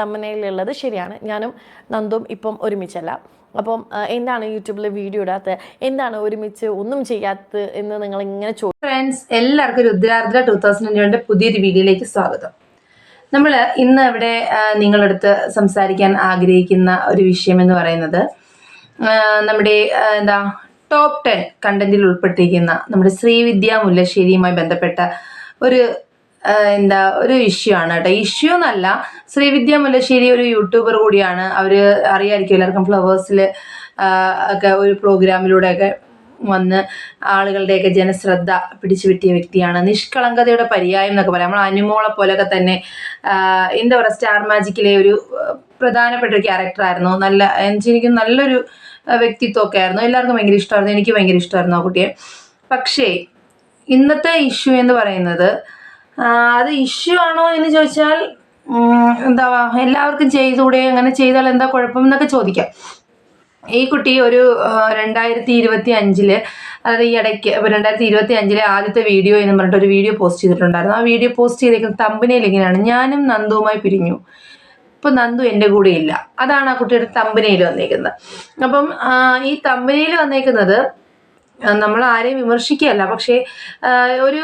തമ്മനയിലുള്ളത് ശരിയാണ്. ഞാനും നന്ദും ഇപ്പം ഒരുമിച്ചല്ല. അപ്പം എന്താണ് യൂട്യൂബിൽ വീഡിയോ ഇടാത്തത് എന്താണ് ഒരുമിച്ച് ഒന്നും ചെയ്യാത്തത് എന്ന് നിങ്ങൾ ഇങ്ങനെ ചോദിച്ചു ഫ്രണ്ട്സ് എല്ലാവർക്കും രുദ്രാർദ്ര ടൂ തൗസൻഡ് ട്വന്റിയുടെ പുതിയൊരു വീഡിയോയിലേക്ക് സ്വാഗതം. നമ്മൾ ഇന്ന് ഇവിടെ നിങ്ങളെടുത്ത് സംസാരിക്കാൻ ആഗ്രഹിക്കുന്ന ഒരു വിഷയം എന്ന് പറയുന്നത് നമ്മുടെ എന്താ ടോപ്പ് ടെൻ കണ്ടന്റിൽ ഉൾപ്പെട്ടിരിക്കുന്ന നമ്മുടെ ശ്രീവിദ്യ മുല്ലശ്ശേരിയുമായി ബന്ധപ്പെട്ട ഒരു എന്താ ഒരു ഇഷ്യൂ ആണ് കേട്ടോ. ഇഷ്യൂ എന്നല്ല ശ്രീവിദ്യ മുല്ലശ്ശേരി ഒരു യൂട്യൂബർ കൂടിയാണ്. അവർ അറിയാമായിരിക്കും എല്ലാവർക്കും ഫ്ലവേഴ്സിൽ ഒക്കെ ഒരു പ്രോഗ്രാമിലൂടെയൊക്കെ വന്ന് ആളുകളുടെയൊക്കെ ജനശ്രദ്ധ പിടിച്ചു പറ്റിയ വ്യക്തിയാണ്. നിഷ്കളങ്കതയുടെ പര്യായം എന്നൊക്കെ പറയാം. നമ്മൾ അനുമോളെ പോലെയൊക്കെ തന്നെ എന്താ പറയുക സ്റ്റാർ മാജിക്കിലെ ഒരു പ്രധാനപ്പെട്ട ഒരു ക്യാരക്ടറായിരുന്നു നല്ല എനിക്ക് നല്ലൊരു വ്യക്തിത്വമൊക്കെ ആയിരുന്നു. എല്ലാവർക്കും ഭയങ്കര ഇഷ്ടമായിരുന്നു. എനിക്ക് ഭയങ്കര ഇഷ്ടമായിരുന്നു ആ കുട്ടിയെ. പക്ഷേ ഇന്നത്തെ ഇഷ്യൂ എന്ന് പറയുന്നത് അത് ഇഷ്യൂ ആണോ എന്ന് ചോദിച്ചാൽ എന്താ എല്ലാവർക്കും ചെയ്തുകൂടെ അങ്ങനെ ചെയ്താൽ എന്താ കുഴപ്പം എന്നൊക്കെ ചോദിക്കാം. ഈ കുട്ടി ഒരു രണ്ടായിരത്തി ഇരുപത്തി അഞ്ചിൽ അതായത് ഈ ഇടയ്ക്ക് രണ്ടായിരത്തി ഇരുപത്തി അഞ്ചിലെ ആദ്യത്തെ വീഡിയോ എന്ന് പറഞ്ഞിട്ട് ഒരു വീഡിയോ പോസ്റ്റ് ചെയ്തിട്ടുണ്ടായിരുന്നു. ആ വീഡിയോ പോസ്റ്റ് ചെയ്തേക്കുന്ന തമ്പനയിൽ ഇങ്ങനെയാണ് ഞാനും നന്ദുവുമായി പിരിഞ്ഞു. ഇപ്പൊ നന്ദു എന്റെ കൂടെ ഇല്ല. അതാണ് ആ കുട്ടിയുടെ തമ്പനയിൽ വന്നേക്കുന്നത്. അപ്പം ഈ തമ്പനയിൽ വന്നേക്കുന്നത് നമ്മൾ ആരെയും വിമർശിക്കുകയല്ല. പക്ഷേ ഒരു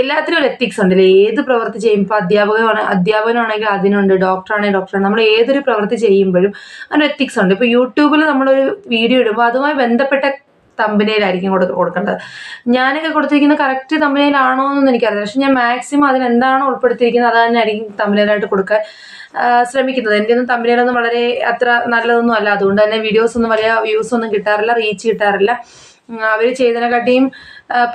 എല്ലാത്തിനും ഒരു എത്തിക്സ് ഉണ്ടല്ലേ? ഏത് പ്രവൃത്തി ചെയ്യുമ്പോൾ ഇപ്പോൾ അധ്യാപകമാണ് അധ്യാപനമാണെങ്കിൽ അതിനുണ്ട് ഡോക്ടറാണെങ്കിൽ ഡോക്ടറാണ് നമ്മൾ ഏതൊരു പ്രവൃത്തി ചെയ്യുമ്പോഴും അതിന് എത്തിക്സ് ഉണ്ട്. ഇപ്പോൾ യൂട്യൂബിൽ നമ്മളൊരു വീഡിയോ ഇടുമ്പോൾ അതുമായി ബന്ധപ്പെട്ട തമ്പനയിലായിരിക്കും കൊടു കൊടുക്കേണ്ടത്. ഞാനൊക്കെ കൊടുത്തിരിക്കുന്ന കറക്റ്റ് തമ്പനയിലാണോ എന്നൊന്നും എനിക്കറിയില്ല. പക്ഷെ ഞാൻ മാക്സിമം അതിൽ എന്താണോ ഉൾപ്പെടുത്തിയിരിക്കുന്നത് അത് തന്നെ ആയിരിക്കും തമ്പനയിലായിട്ട് കൊടുക്കാൻ ശ്രമിക്കുന്നത്. എന്റെ ഒന്നും തമ്പനയിലൊന്നും വളരെ അത്ര നല്ലതൊന്നും അല്ല. അതുകൊണ്ട് തന്നെ വീഡിയോസ് ഒന്നും വലിയ വ്യൂസ് ഒന്നും കിട്ടാറില്ല റീച്ച് കിട്ടാറില്ല. അവർ ചെയ്തതിനെക്കാട്ടിയും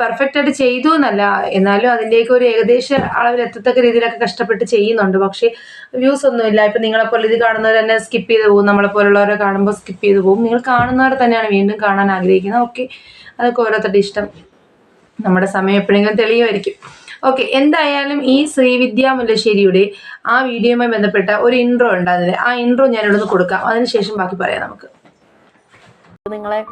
പെർഫെക്റ്റ് ആയിട്ട് ചെയ്തു എന്നല്ല. എന്നാലും അതിന്റെയൊക്കെ ഒരു ഏകദേശ അളവിൽ എത്തത്തക്ക രീതിയിലൊക്കെ കഷ്ടപ്പെട്ട് ചെയ്യുന്നുണ്ട്. പക്ഷേ വ്യൂസ് ഒന്നുമില്ല. ഇപ്പം നിങ്ങളെപ്പോലെ ഇത് കാണുന്നവർ തന്നെ സ്കിപ്പ് ചെയ്ത് പോകും. നമ്മളെപ്പോലുള്ളവരെ കാണുമ്പോൾ സ്കിപ്പ് ചെയ്ത് പോകും. നിങ്ങൾ കാണുന്നവരെ തന്നെയാണ് വീണ്ടും കാണാൻ ആഗ്രഹിക്കുന്നത്. ഓക്കെ. അതൊക്കെ ഓരോരുത്തരുടെ ഇഷ്ടം. നമ്മുടെ സമയം എപ്പോഴെങ്കിലും തെളിയുമായിരിക്കും. ഓക്കെ. എന്തായാലും ഈ ശ്രീവിദ്യ മുല്ലശ്ശേരിയുടെ ആ വീഡിയോയുമായി ബന്ധപ്പെട്ട ഒരു ഇൻട്രോ ഉണ്ട് അതിൽ ആ ഇൻട്രോ ഞാനിവിടെ നിന്ന് കൊടുക്കാം അതിനുശേഷം ബാക്കി പറയാം നമുക്ക്. നിങ്ങളെ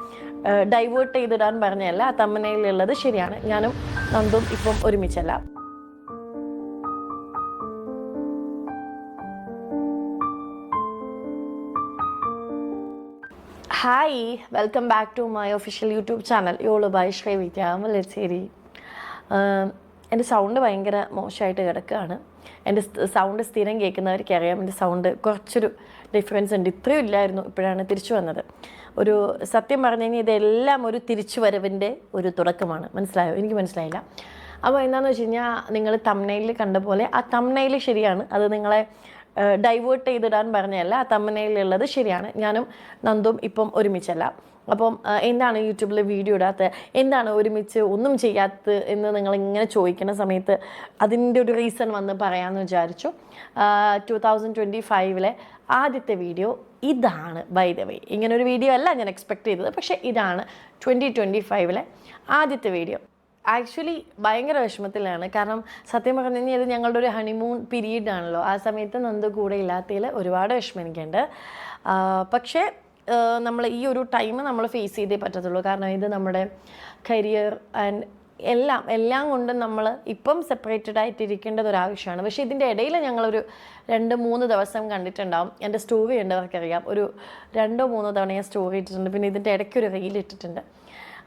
ഡൈവേർട്ട് ചെയ്തിടാൻ പറഞ്ഞല്ല ആ തമ്മനയിലുള്ളത് ശരിയാണ്. ഞാനും നന്ദും ഇപ്പം ഒരുമിച്ചല്ല. Hi welcome back to my official YouTube channel y'all by Srividya Malacheri എന്റെ സൗണ്ട് ഭയങ്കര മോശമായിട്ട് കിടക്കുകയാണ്. എന്റെ സൗണ്ട് സ്ഥിരം കേൾക്കുന്നവർക്ക് അറിയാം എന്റെ സൗണ്ട് കുറച്ചൊരു ഡിഫറൻസ് ഉണ്ട്. ഇത്രയും ഇല്ലായിരുന്നു ഇപ്പോഴാണ് തിരിച്ചു വന്നത്. ഒരു സത്യം പറഞ്ഞു കഴിഞ്ഞാൽ ഇതെല്ലാം ഒരു തിരിച്ചു വരവിന്റെ ഒരു തുടക്കമാണ്. മനസ്സിലായോ? എനിക്ക് മനസ്സിലായില്ല. അപ്പോൾ എന്താണെന്ന് വെച്ച് കഴിഞ്ഞാൽ നിങ്ങൾ തമ്മനയിൽ കണ്ട പോലെ ആ തമ്മനയിൽ ശരിയാണ്. അത് നിങ്ങളെ ഡൈവേർട്ട് ചെയ്തിടാൻ പറഞ്ഞതല്ല. ആ തമ്മനയിലുള്ളത് ശരിയാണ്. ഞാനും നന്ദും ഇപ്പം ഒരുമിച്ചല്ല. അപ്പം എന്താണ് യൂട്യൂബിൽ വീഡിയോ ഇടാത്ത? എന്താണ് ഒരുമിച്ച് ഒന്നും ചെയ്യാത്തത് എന്ന് നിങ്ങൾ ഇങ്ങനെ ചോദിക്കുന്ന സമയത്ത് അതിന്റെ ഒരു റീസൺ വന്ന് പറയാമെന്ന് വിചാരിച്ചു. ടു തൗസൻഡ് ട്വന്റി ഫൈവിലെ ആദ്യത്തെ വീഡിയോ ഇതാണ് ബൈ ദ വേ ഇങ്ങനെ ഒരു വീഡിയോ അല്ല ഞാൻ എക്സ്പെക്ട് ചെയ്തത് പക്ഷേ ഇതാണ് ട്വന്റി ട്വന്റി ഫൈവിലെ ആദ്യത്തെ വീഡിയോ. ആക്ച്വലി ഭയങ്കര വിഷമത്തിലാണ്. കാരണം സത്യം പറഞ്ഞു കഴിഞ്ഞാൽ ഇത് ഞങ്ങളുടെ ഒരു ഹണിമൂൺ പീരീഡ് ആണല്ലോ. ആ സമയത്ത് നന്ദു കൂടെ ഇല്ലാത്തതിൽ ഒരുപാട് വിഷമം എനിക്കുണ്ട്. പക്ഷേ നമ്മൾ ഈ ഒരു ടൈം നമ്മൾ ഫേസ് ചെയ്തേ പറ്റത്തുള്ളൂ. കാരണം ഇത് നമ്മുടെ കരിയർ ആൻഡ് എല്ലാം എല്ലാം കൊണ്ടും നമ്മൾ ഇപ്പം സെപ്പറേറ്റഡ് ആയിട്ട് ഒരു ആവശ്യമാണ്. പക്ഷേ ഇതിന്റെ ഇടയിൽ ഞങ്ങളൊരു രണ്ട് മൂന്ന് ദിവസം കണ്ടിട്ടുണ്ടാവും. എന്റെ സ്റ്റോറി ഉണ്ടവർക്കറിയാം ഒരു രണ്ടോ മൂന്നോ തവണ ഞാൻ സ്റ്റോറി ഇട്ടിട്ടുണ്ട്. പിന്നെ ഇതിന്റെ ഇടയ്ക്ക് ഒരു റീൽ ഇട്ടിട്ടുണ്ട്.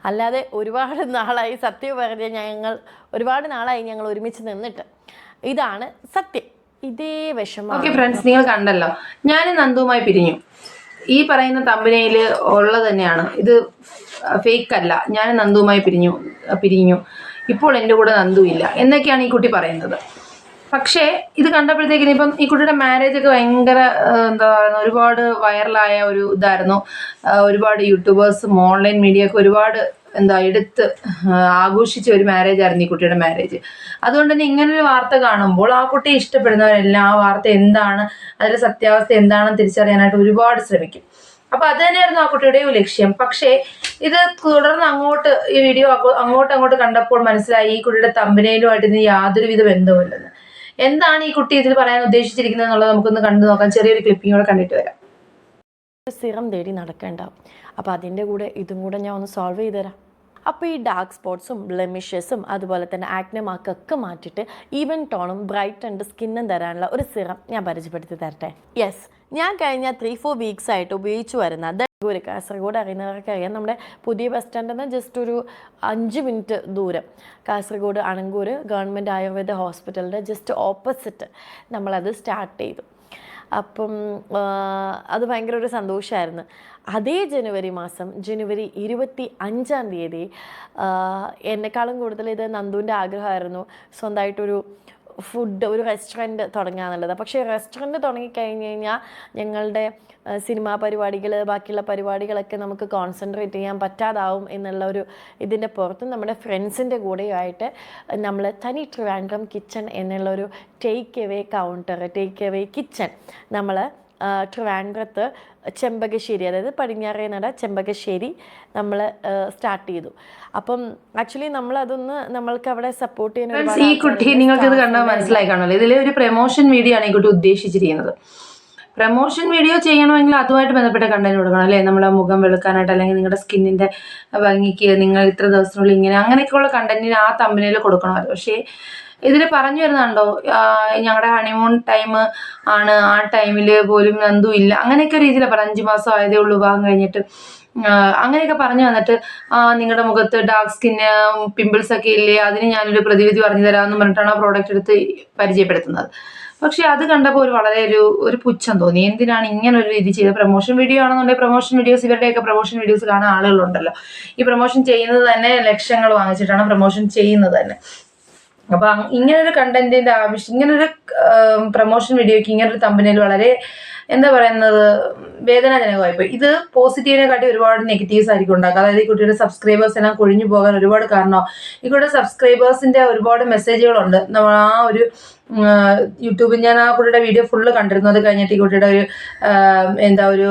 അല്ലാതെ ഒരുപാട് നാളായി സത്യം പറഞ്ഞ ഞങ്ങൾ ഒരുപാട് നാളായി ഞങ്ങൾ ഒരുമിച്ച് നിന്നിട്ട്. ഇതാണ് സത്യം. ഇതേ വിഷമം. ഫ്രണ്ട്സ് നിങ്ങൾ കണ്ടല്ലോ. ഞാൻ നന്ദുവുമായി പിരിഞ്ഞു. ഈ പറയുന്ന തമ്പനയിൽ ഉള്ളത് തന്നെയാണ്. ഇത് ഫേക്ക് അല്ല. ഞാൻ നന്ദുവുമായി പിരിഞ്ഞു പിരിഞ്ഞു. ഇപ്പോൾ എന്റെ കൂടെ നന്ദു ഇല്ല. എന്നൊക്കെയാണ് ഈ കുട്ടി പറയുന്നത്. പക്ഷേ ഇത് കണ്ടപ്പോഴത്തേക്കിന് ഇപ്പം ഈ കുട്ടിയുടെ മാരേജ് ഒക്കെ ഭയങ്കര എന്താ പറയുക ഒരുപാട് വൈറലായ ഒരു ഇതായിരുന്നു. ഒരുപാട് യൂട്യൂബേഴ്സും ഓൺലൈൻ മീഡിയ ഒക്കെ ഒരുപാട് എന്താ എടുത്ത് ആഘോഷിച്ച ഒരു മാരേജ് ആയിരുന്നു ഈ കുട്ടിയുടെ മാരേജ് അതുകൊണ്ട് തന്നെ ഇങ്ങനൊരു വാർത്ത കാണുമ്പോൾ ആ കുട്ടിയെ ഇഷ്ടപ്പെടുന്നവരെല്ലാം ആ വാർത്ത എന്താണ് അതിലെ സത്യാവസ്ഥ എന്താണെന്ന് തിരിച്ചറിയാനായിട്ട് ഒരുപാട് ശ്രമിക്കും. അപ്പൊ അത് തന്നെയായിരുന്നു ആ കുട്ടിയുടെ ഒരു ലക്ഷ്യം. പക്ഷേ ഇത് തുടർന്ന് അങ്ങോട്ട് ഈ വീഡിയോ അങ്ങോട്ട് അങ്ങോട്ട് കണ്ടപ്പോൾ മനസ്സിലായി ഈ കുട്ടിയുടെ തമ്പനയിലുമായിട്ട് ഇതിന് യാതൊരുവിധ ബന്ധവുമില്ലെന്ന്. എന്താണ് ഈ കുട്ടി ഇതിൽ പറയാൻ ഉദ്ദേശിച്ചിരിക്കുന്നത് എന്നുള്ളത് നമുക്കൊന്ന് കണ്ടു നോക്കാം. ചെറിയൊരു ക്ലിപ്പിംഗ് കൂടെ കണ്ടിട്ട് വരാം. സിറം തേടി നടക്കേണ്ട. അപ്പോൾ അതിന്റെ കൂടെ ഇതും കൂടെ ഞാൻ ഒന്ന് സോൾവ് ചെയ്ത് തരാം. അപ്പോൾ ഈ ഡാർക്ക് സ്പോട്ട്സും ബ്ലെമിഷസും അതുപോലെ തന്നെ ആക്നെ മാർക്കൊക്കെ മാറ്റിയിട്ട് ഈവൻ ടോണും ബ്രൈറ്റ് ആൻഡ് സ്കിന്നും തരാനുള്ള ഒരു സിറം ഞാൻ പരിചയപ്പെടുത്തി തരട്ടെ. യെസ് ഞാൻ കഴിഞ്ഞ ത്രീ ഫോർ വീക്സ് ആയിട്ട് ഉപയോഗിച്ചു വരുന്ന ദൂരെ കാസർഗോഡ് അറിയുന്നവർക്ക് അറിയാം നമ്മുടെ പുതിയ ബസ് സ്റ്റാൻഡിൽ നിന്ന് ജസ്റ്റ് ഒരു അഞ്ച് മിനിറ്റ് ദൂരം. കാസർഗോഡ് അണങ്കൂർ ഗവൺമെന്റ് ആയുർവേദ ഹോസ്പിറ്റലിന്റെ ജസ്റ്റ് ഓപ്പോസിറ്റ് നമ്മളത് സ്റ്റാർട്ട് ചെയ്തു. അപ്പം അത് ഭയങ്കര ഒരു സന്തോഷമായിരുന്നു അതേ ജനുവരി മാസം ജനുവരി ഇരുപത്തി അഞ്ചാം തീയതി എന്നെക്കാളും കൂടുതൽ ഇത് നന്ദുവിന്റെ ആഗ്രഹമായിരുന്നു. സ്വന്തമായിട്ടൊരു ഫുഡ് ഒരു റെസ്റ്റോറന്റ് തുടങ്ങുക പക്ഷേ റെസ്റ്റോറന്റ് തുടങ്ങിക്കഴിഞ്ഞ് കഴിഞ്ഞാൽ ഞങ്ങളുടെ സിനിമാ പരിപാടികൾ ബാക്കിയുള്ള പരിപാടികളൊക്കെ നമുക്ക് കോൺസെൻട്രേറ്റ് ചെയ്യാൻ പറ്റാതാവും എന്നുള്ള ഒരു ഇതിന്റെ പുറത്ത് നമ്മുടെ ഫ്രണ്ട്സിന്റെ കൂടെയായിട്ട് നമ്മൾ തനി ട്രിവാൻഡ്രം കിച്ചൺ എന്നുള്ളൊരു take away counter take away kitchen നമ്മൾ ട്രിവാൻഡ്രത്ത് ചെമ്പകശ്ശേരി അതായത് പടിഞ്ഞാറേ നട ചെമ്പകശ്ശേരി നമ്മൾ സ്റ്റാർട്ട് ചെയ്തു അപ്പം ആക്ച്വലി നമ്മൾ അതൊന്ന് നമ്മൾക്ക് അവിടെ സപ്പോർട്ട് ചെയ്യുന്ന ഈ കുട്ടി. നിങ്ങൾക്ക് ഇത് കണ്ടാൽ. മനസ്സിലായി കാണുമല്ലോ ഇതിലെ ഒരു പ്രൊമോഷൻ വീഡിയോ ആണ് ഈ കുട്ടി ഉദ്ദേശിച്ചിരിക്കുന്നത് പ്രൊമോഷൻ വീഡിയോ ചെയ്യണമെങ്കിൽ അതുമായിട്ട് ബന്ധപ്പെട്ട കണ്ടന്റ് കൊടുക്കണം അല്ലേ നമ്മളെ മുഖം വെളുക്കാനായിട്ട് അല്ലെങ്കിൽ നിങ്ങളുടെ സ്കിന്നിന്റെ ഭംഗിക്ക് നിങ്ങൾ ഇത്ര ദിവസത്തിനുള്ളിൽ ഇങ്ങനെ അങ്ങനെയൊക്കെയുള്ള കണ്ടന്റിന് ആ തമ്പനിയിൽ കൊടുക്കണമല്ലോ പക്ഷേ ഇതിൽ പറഞ്ഞു വരുന്നുണ്ടോ? ഞങ്ങളുടെ ഹണിമൂൺ ടൈം ആണ്. ആ ടൈമിൽ പോലും നന്ദു ഇല്ല. അങ്ങനെയൊക്കെ രീതിയിലാണ് പറഞ്ഞത് അഞ്ച് മാസം ആയതേ ഉള്ളൂ. വിവാഹം കഴിഞ്ഞിട്ട്. അങ്ങനെയൊക്കെ പറഞ്ഞു വന്നിട്ട് നിങ്ങളുടെ മുഖത്ത് ഡാർക്ക് സ്കിന്ന് പിമ്പിൾസ് ഒക്കെ ഇല്ലേ? അതിന് ഞാനൊരു പ്രതിവിധി പറഞ്ഞു തരാമെന്ന് പറഞ്ഞിട്ടാണ് ആ പ്രോഡക്റ്റ് എടുത്ത് പരിചയപ്പെടുത്തുന്നത്. പക്ഷെ അത് കണ്ടപ്പോൾ ഒരു വളരെ ഒരു ഒരു പുച്ഛം തോന്നി. എന്തിനാണ് ഇങ്ങനെ ഒരു രീതി ചെയ്തത്? പ്രൊമോഷൻ വീഡിയോ ആണെന്നുണ്ടെങ്കിൽ പ്രൊമോഷൻ വീഡിയോസ് ഇവരുടെയൊക്കെ പ്രൊമോഷൻ വീഡിയോസ് കാണാൻ ആളുകളുണ്ടല്ലോ. ഈ പ്രൊമോഷൻ ചെയ്യുന്നത് തന്നെ ലക്ഷങ്ങൾ വാങ്ങിച്ചിട്ടാണ് പ്രൊമോഷൻ ചെയ്യുന്നത് തന്നെ. അപ്പൊ ഇങ്ങനൊരു കണ്ടന്റിന്റെ ആവശ്യം ഇങ്ങനൊരു പ്രൊമോഷൻ വീഡിയോക്ക് ഇങ്ങനൊരു തമ്പനിയിൽ വളരെ എന്താ പറയുന്നത് വേദനാജനകമായി പോയി ഇത് പോസിറ്റീവിനെ കാട്ടി ഒരുപാട് നെഗറ്റീവ്സ് ആയിരിക്കും ഉണ്ടാക്കുക. അതായത് ഈ കുട്ടിയുടെ സബ്സ്ക്രൈബേഴ്സ് എല്ലാം കൊഴിഞ്ഞു പോകാൻ ഒരുപാട് കാരണം ഈ കുട്ടിയുടെ സബ്സ്ക്രൈബേഴ്സിന്റെ ഒരുപാട് മെസ്സേജുകളുണ്ട് നമ്മൾ ആ ഒരു യൂട്യൂബിൽ ഞാൻ ആ കുട്ടിയുടെ വീഡിയോ ഫുള്ള് കണ്ടിരുന്നു. അത് കഴിഞ്ഞിട്ട് ഈ കുട്ടിയുടെ ഒരു എന്താ ഒരു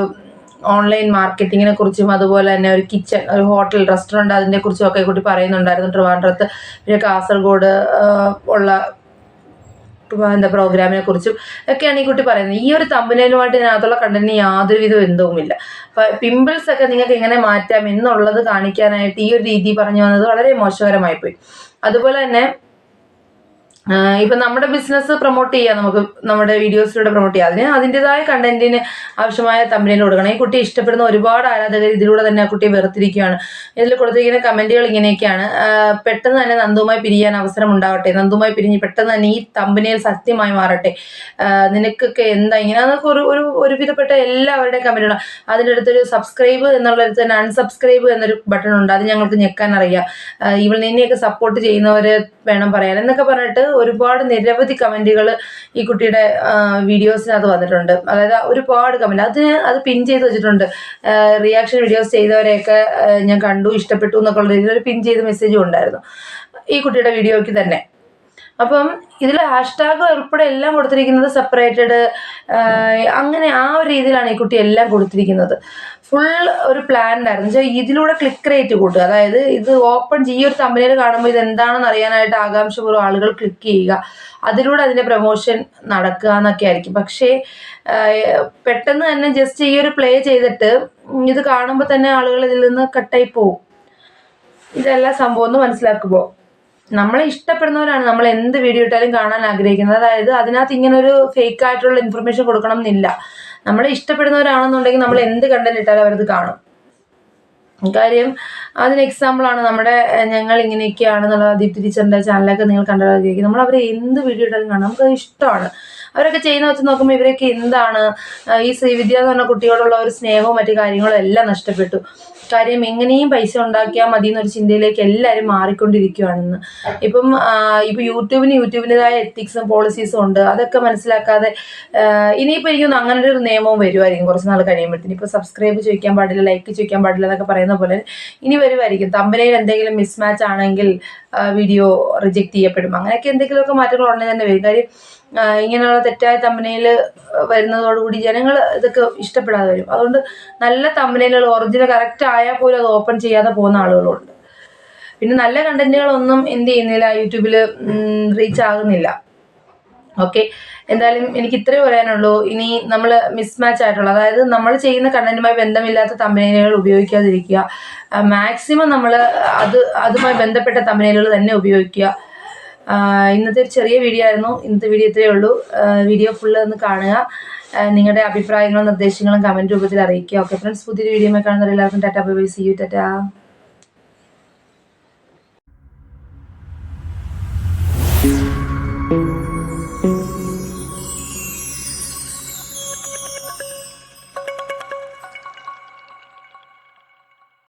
ഓൺലൈൻ മാർക്കറ്റിങ്ങിനെ കുറിച്ചും അതുപോലെ തന്നെ ഒരു കിച്ചൺ ഒരു ഹോട്ടൽ റെസ്റ്റോറന്റ് അതിനെ കുറിച്ചും ഒക്കെ കൂടി പറയുന്നുണ്ടായിരുന്നു. ട്രിവാൻഡ്രത്ത് പിന്നെ കാസർഗോഡ് ഉള്ള എന്താ പ്രോഗ്രാമിനെ കുറിച്ചും ഒക്കെയാണ് ഈ കുട്ടി പറയുന്നത്. ഈ ഒരു തമ്പനയിലുമായിട്ട് ഇതിനകത്തുള്ള കണ്ടന്റിന് യാതൊരുവിധ ബന്ധവുമില്ല. പിമ്പിൾസ് ഒക്കെ നിങ്ങൾക്ക് എങ്ങനെ മാറ്റാം എന്നുള്ളത് കാണിക്കാനായിട്ട് ഈ ഒരു രീതി പറഞ്ഞു വന്നത് വളരെ മോശകരമായി പോയി. അതുപോലെ തന്നെ ഇപ്പൊ നമ്മുടെ ബിസിനസ് പ്രൊമോട്ട് ചെയ്യാം. നമുക്ക് നമ്മുടെ വീഡിയോസിലൂടെ പ്രൊമോട്ട് ചെയ്യാം. അതിന് അതിന്റെതായ കണ്ടന്റിന് ആവശ്യമായ തമ്പനിയിൽ കൊടുക്കണം. ഈ കുട്ടി ഇഷ്ടപ്പെടുന്ന ഒരുപാട് ആരാധകർ ഇതിലൂടെ തന്നെ ആ കുട്ടിയെ വെറുത്തിരിക്കുകയാണ്. ഇതിൽ കൊടുത്തിരിക്കുന്ന കമന്റുകൾ ഇങ്ങനെയൊക്കെയാണ്. പെട്ടെന്ന് തന്നെ നന്ദുമായി പിരിയാൻ അവസരം ഉണ്ടാവട്ടെ. നന്ദുമായി പിരിഞ്ഞ് പെട്ടെന്ന് തന്നെ ഈ തമ്പനിയിൽ സത്യമായി മാറട്ടെ. നിനക്കൊക്കെ എന്താ ഇങ്ങനെ? അതൊക്കെ ഒരു ഒരു ഒരുവിധപ്പെട്ട എല്ലാവരുടെയും കമന്റുകളും അതിന്റെ അടുത്തൊരു സബ്സ്ക്രൈബ് എന്നുള്ളൊരു തന്നെ അൺസബ്സ്ക്രൈബ് എന്നൊരു ബട്ടൺ ഉണ്ട്. അത് ഞങ്ങൾക്ക് ഞെക്കാൻ അറിയാം. ഇവൾ നിന്നെയൊക്കെ സപ്പോർട്ട് ചെയ്യുന്നവരെ വേണം പറയാൻ. എന്നൊക്കെ പറഞ്ഞിട്ട് ഒരുപാട് നിരവധി കമന്റുകൾ ഈ കുട്ടിയുടെ വീഡിയോസിനകത്ത് വന്നിട്ടുണ്ട്. അതായത് ഒരുപാട് കമന്റ് അത് അത് പിൻ ചെയ്ത് വെച്ചിട്ടുണ്ട്. റിയാക്ഷൻ വീഡിയോസ് ചെയ്തവരെയൊക്കെ ഞാൻ കണ്ടു ഇഷ്ടപ്പെട്ടു എന്നൊക്കെ ഉള്ള രീതിയിൽ ഒരു പിൻ ചെയ്ത മെസ്സേജും ഉണ്ടായിരുന്നു. ഈ കുട്ടിയുടെ വീഡിയോയ്ക്ക് തന്നെ. അപ്പം ഇതിൽ ഹാഷ്ടാഗ് ഉൾപ്പെടെ എല്ലാം കൊടുത്തിരിക്കുന്നത് സെപ്പറേറ്റഡ് അങ്ങനെ ആ ഒരു രീതിയിലാണ് ഈ കുട്ടി എല്ലാം കൊടുത്തിരിക്കുന്നത്. ഫുൾ ഒരു പ്ലാൻ ആയിരുന്നു. വെച്ചാൽ ഇതിലൂടെ ക്ലിക്ക് റേറ്റ് കൂട്ടുക. അതായത് ഇത് ഓപ്പൺ ഈ ഒരു തമ്പനിയിൽ കാണുമ്പോൾ ഇത് എന്താണെന്ന് അറിയാനായിട്ട് ആകാംക്ഷപൂർവം ആളുകൾ ക്ലിക്ക് ചെയ്യുക. അതിലൂടെ അതിന്റെ പ്രൊമോഷൻ നടക്കുക എന്നൊക്കെ ആയിരിക്കും. പക്ഷേ പെട്ടെന്ന് തന്നെ ജസ്റ്റ് ഈ ഒരു പ്ലേ ചെയ്തിട്ട് ഇത് കാണുമ്പോൾ തന്നെ ആളുകൾ ഇതിൽ നിന്ന് കട്ടായി പോവും. ഇതെല്ലാം സംഭവം എന്ന് മനസ്സിലാക്കുമ്പോൾ നമ്മളെ ഇഷ്ടപ്പെടുന്നവരാണ്. നമ്മൾ എന്ത് വീഡിയോ ഇട്ടാലും കാണാൻ ആഗ്രഹിക്കുന്നത്. അതായത് അതിനകത്ത് ഇങ്ങനെ ഒരു ഫേക്ക് ആയിട്ടുള്ള ഇൻഫർമേഷൻ കൊടുക്കണം എന്നില്ല. നമ്മളെ ഇഷ്ടപ്പെടുന്നവരാണെന്നുണ്ടെങ്കിൽ നമ്മൾ എന്ത് കണ്ടന്റ് ഇട്ടാലും അവരത് കാണും. കാര്യം അതിന് എക്സാമ്പിളാണ് നമ്മുടെ ഞങ്ങൾ ഇങ്ങനെയൊക്കെയാണെന്നുള്ള ദീപ്തി ടീച്ചറിന്റെ ചാനലൊക്കെ നിങ്ങൾ കണ്ടായിരിക്കും നമ്മൾ അവരെ എന്ത് വീഡിയോ ഇട്ടാലും കാണും. നമുക്ക് ഇഷ്ടമാണ്. അവരൊക്കെ ചെയ്യുന്ന വെച്ച് നോക്കുമ്പോൾ ഇവരൊക്കെ എന്താണ് ഈ ശ്രീവിദ്യ എന്ന് പറഞ്ഞ കുട്ടിയോടുള്ള ഒരു സ്നേഹവും മറ്റു കാര്യങ്ങളും എല്ലാം നഷ്ടപ്പെട്ടു. കാര്യം എങ്ങനെയും പൈസ ഉണ്ടാക്കിയാൽ മതി എന്നൊരു ചിന്തയിലേക്ക് എല്ലാവരും മാറിക്കൊണ്ടിരിക്കുകയാണെന്ന് ഇപ്പം ഇപ്പം യൂട്യൂബിന് യൂട്യൂബിന്റെതായ എത്തിക്സും പോളിസീസും ഉണ്ട്. അതൊക്കെ മനസ്സിലാക്കാതെ ഇനിയിപ്പോൾ എനിക്കൊന്ന് അങ്ങനെ ഒരു നിയമവും വരുമായിരിക്കും കുറച്ച് നാൾ കഴിയുമ്പോഴത്തേന്. ഇപ്പോൾ സബ്സ്ക്രൈബ് ചോദിക്കാൻ പാടില്ല ലൈക്ക് ചോദിക്കാൻ പാടില്ല എന്നൊക്കെ പറയുന്ന പോലെ ഇനി വരുമായിരിക്കും തമ്പനയിൽ എന്തെങ്കിലും മിസ്മാച്ച് ആണെങ്കിൽ വീഡിയോ റിജക്റ്റ് ചെയ്യപ്പെടും. അങ്ങനെയൊക്കെ എന്തെങ്കിലുമൊക്കെ മാറ്റങ്ങൾ ഉടനെ തന്നെ വരും. കാര്യം ഇങ്ങനെയുള്ള തെറ്റായ തമ്പനയിൽ വരുന്നതോടുകൂടി ജനങ്ങൾ ഇതൊക്കെ ഇഷ്ടപ്പെടാതെ വരും. അതുകൊണ്ട് നല്ല തമ്പനയിലുള്ള ഒറിജിനൽ കറക്റ്റ് ആയാൽ പോലും അത് ഓപ്പൺ ചെയ്യാതെ പോകുന്ന ആളുകളുണ്ട്. പിന്നെ നല്ല കണ്ടന്റുകളൊന്നും എന്ത് ചെയ്യുന്നില്ല യൂട്യൂബിൽ റീച്ച് ആകുന്നില്ല. ഓക്കെ എന്തായാലും എനിക്ക് ഇത്രേ പറയാനുള്ളൂ. ഇനി നമ്മൾ മിസ്മാച്ച് ആയിട്ടുള്ള അതായത് നമ്മൾ ചെയ്യുന്ന കണ്ടന്റുമായി ബന്ധമില്ലാത്ത തമ്പനയിലുകൾ ഉപയോഗിക്കാതിരിക്കുക. മാക്സിമം നമ്മൾ അത് അതുമായി ബന്ധപ്പെട്ട തമ്പനയിലുകൾ തന്നെ ഉപയോഗിക്കുക. ഇന്നത്തെ ഒരു ചെറിയ വീഡിയോ ആയിരുന്നു. ഇന്നത്തെ വീഡിയോ ഇത്രയേ ഉള്ളൂ. വീഡിയോ ഫുള്ള് ഒന്ന് കാണുക. നിങ്ങളുടെ അഭിപ്രായങ്ങളും നിർദ്ദേശങ്ങളും കമന്റ് രൂപത്തിൽ അറിയിക്കുക. ഓക്കെ ഫ്രണ്ട്സ് പുതിയൊരു വീഡിയോ കാണുന്നവരെല്ലാവർക്കും Tata bye bye see you Tata.